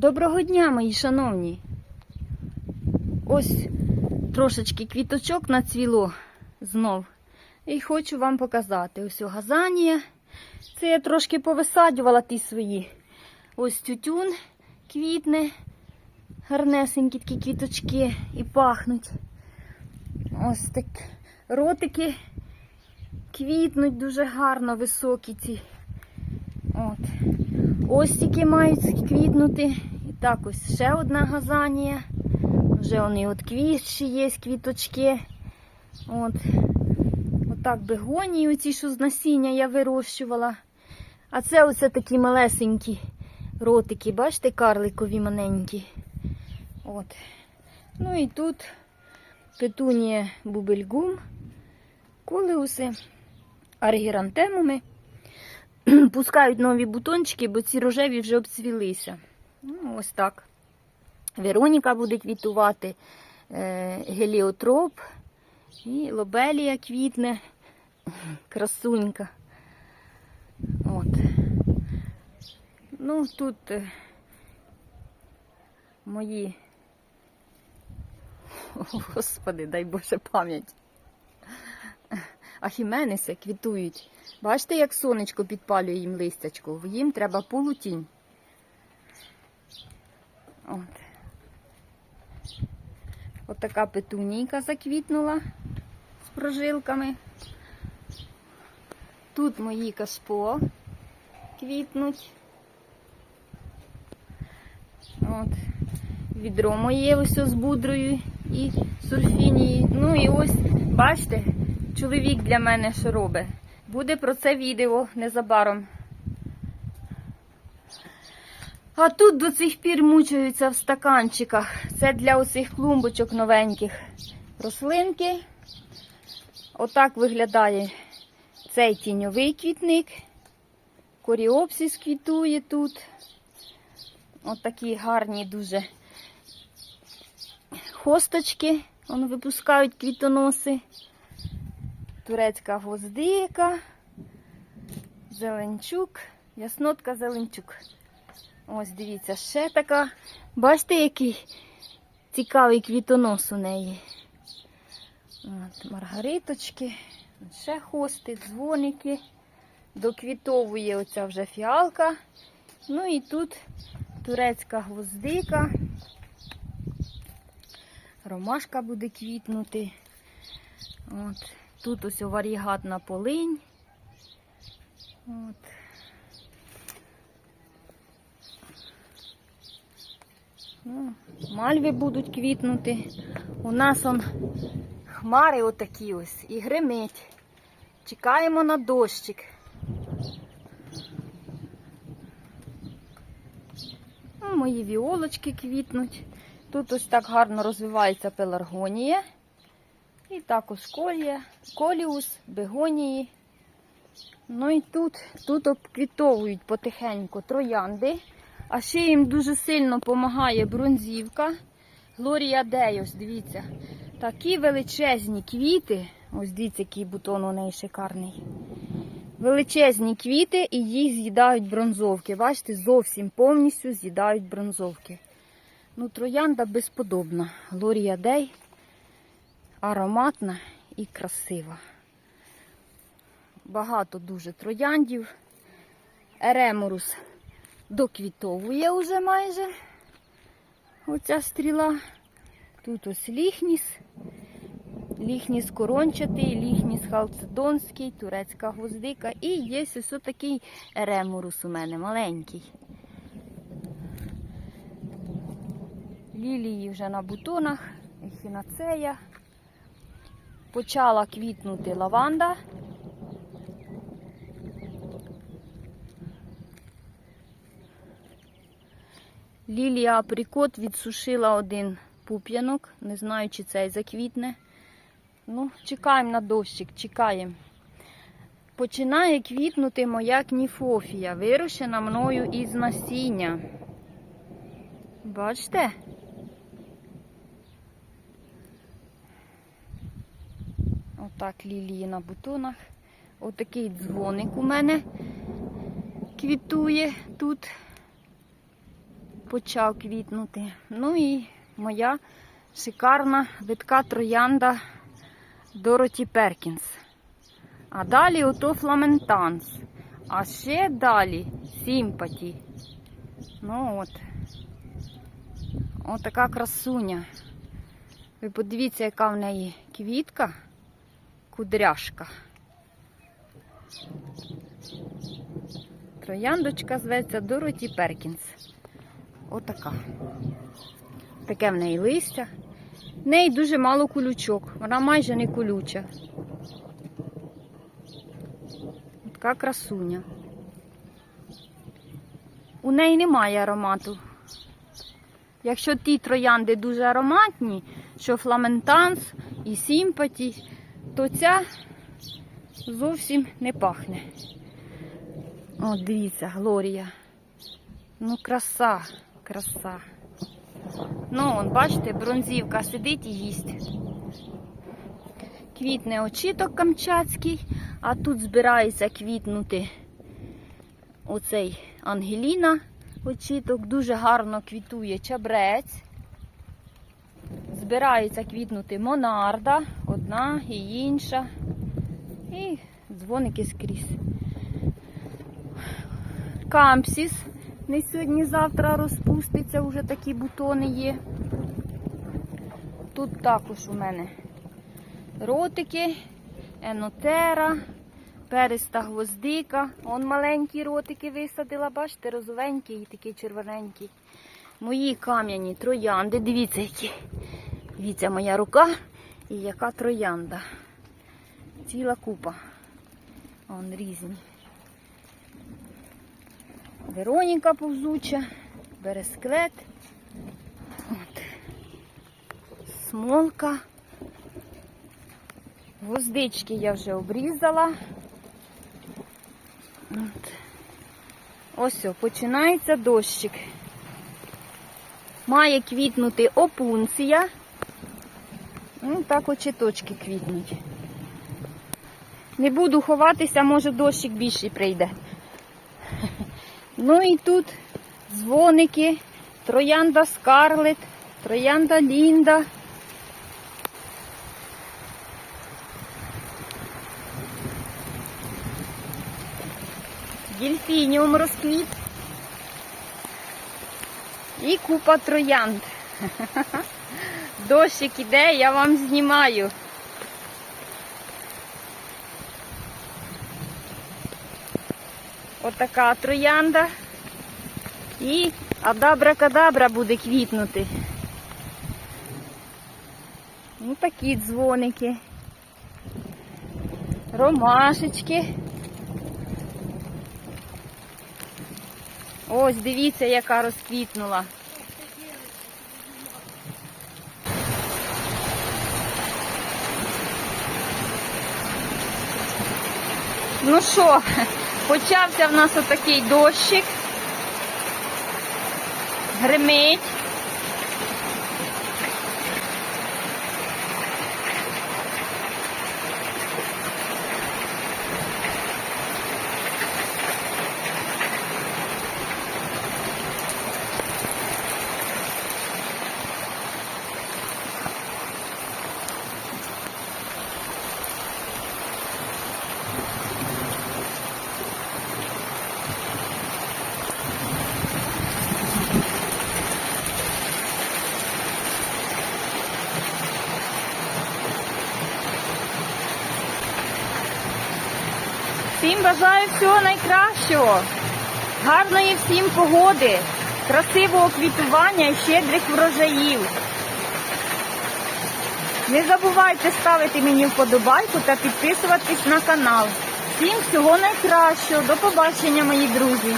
Доброго дня, мої шановні. Ось трошечки квіточок нацвіло знов. І хочу вам показати. Ось газанія. Це я трошки повисаджувала ті свої. Ось тютюн квітне. Гарнесенькі такі квіточки і пахнуть. Ось так. Ротики квітнуть дуже гарно, високі ці. От. Ось тільки мають квітнути. І так ось ще одна газанія. Вже вони от квітші є, квіточки. От. Отак бегонії, оці, що з насіння я вирощувала. А це оце такі малесенькі ротики, бачите, карликові маленькі. От. Ну і тут петунія бубельгум, колеуси, аргірантемуми. Пускають нові бутончики, бо ці рожеві вже обцвілися. Ну, ось так. Вероніка буде квітувати, е, геліотроп і лобелія квітне, красунька. От. Ну, тут е, мої. Господи, дай Боже пам'ять. Ахіменеси квітують. Бачите, як сонечко підпалює їм листячко? Їм треба полутінь. От. От така петунійка заквітнула з прожилками. Тут мої кашпо квітнуть. От. Відро моє ось з будрою і сурфінією. Ну і ось, бачите, чоловік для мене що робить. Буде про це відео незабаром. А тут до цих пір мучаються в стаканчиках. Це для оцих клумбочок новеньких рослинки. Отак виглядає цей тіньовий квітник. Коріопсис квітує тут. Отакі гарні дуже хосточки. Вони випускають квітоноси. Турецька гвоздика, зеленчук, яснотка зеленчук. Ось дивіться, ще така. Бачите, який цікавий квітонос у неї. От, Маргариточки, ще хости, дзвоники. Доквітовує оця вже фіалка. Ну і тут турецька гвоздика. Ромашка буде квітнути. От. Тут ось варігатна полинь. От. Ну, мальви будуть квітнути. У нас он хмари отакі ось і гримить. Чекаємо на дощик. Ну, мої віолочки квітнуть. Тут ось так гарно розвивається пеларгонія. І також колія, коліус, бегонії. Ну і тут, тут обквітовують потихеньку троянди. А ще їм дуже сильно допомагає бронзівка. Глорія Дейос, дивіться. Такі величезні квіти. Ось дивіться, який бутон у неї шикарний. Величезні квіти і їх з'їдають бронзовки. Бачите, зовсім повністю з'їдають бронзовки. Ну, троянда безподобна. Глорія Дей ароматна і красива. Багато дуже трояндів. Ереморус доквітовує уже майже оця стріла. Тут ось ліхніс, ліхніс корончатий, ліхніс халцедонський, турецька гвоздика. І є ось такий ереморус у мене маленький. Лілії вже на бутонах, ехінацея. Почала квітнути лаванда. Лілія априкот відсушила один пуп'янок. Не знаю, чи цей заквітне. Ну, чекаємо на дощик, чекаємо. Починає квітнути моя кніфофія, вирощена мною із насіння. Бачите? Отак лілії на бутонах. Отакий дзвоник у мене квітує тут. почав квітнути. Ну і моя шикарна витка троянда Дороті Перкінс. А далі ото фламентанс. А ще далі сімпаті. Ну от. От така красуня. Ви подивіться, яка в неї квітка, кудряшка. Трояндочка зветься Дороті Перкінс. Отака. Таке в неї листя. В неї дуже мало колючок. Вона майже не колюча. Така красуня. У неї немає аромату. Якщо ті троянди дуже ароматні, що фламентанс і сімпаті, то ця зовсім не пахне. О, дивіться, Глорія. Ну, краса, краса. Ну, он, бачите, бронзівка сидить і їсть. Квітне очіток камчатський, а тут збирається квітнути оцей Ангеліна очіток. Дуже гарно квітує чабрець. Збирається квітнути монарда, одна і інша. І дзвоники скрізь. Кампсіс. Не сьогодні-завтра розпуститься, вже такі бутони є. Тут також у мене ротики, енотера, переста гвоздика. Он маленькі ротики висадила, бачите, розовенькі і такі червоненькі. Мої кам'яні троянди. Дивіться, які. Дивіться, моя рука і яка троянда. Ціла купа. Вон різні. Вероніка повзуча, бересклет, От. смолка. Гвоздички я вже обрізала. От. Ось, починається дощик. Має квітнути опунція. Ну, так очіточки квітнуть. Не буду ховатися, може дощик більший прийде. Ну і тут дзвоники, троянда Скарлет, троянда Лінда. Дельфініум розквіт. І купа троянд. Дощик іде, я вам знімаю. Отака троянда. І адабра-кадабра буде квітнути. Ну такі дзвоники. Ромашечки. Ось дивіться, яка розквітнула. Ну що, почався в нас отакий дощик. Гримить. Всім бажаю всього найкращого, гарної всім погоди, красивого квітування і щедрих врожаїв. Не забувайте ставити мені вподобайку та підписуватись на канал. Всім всього найкращого. До побачення, мої друзі!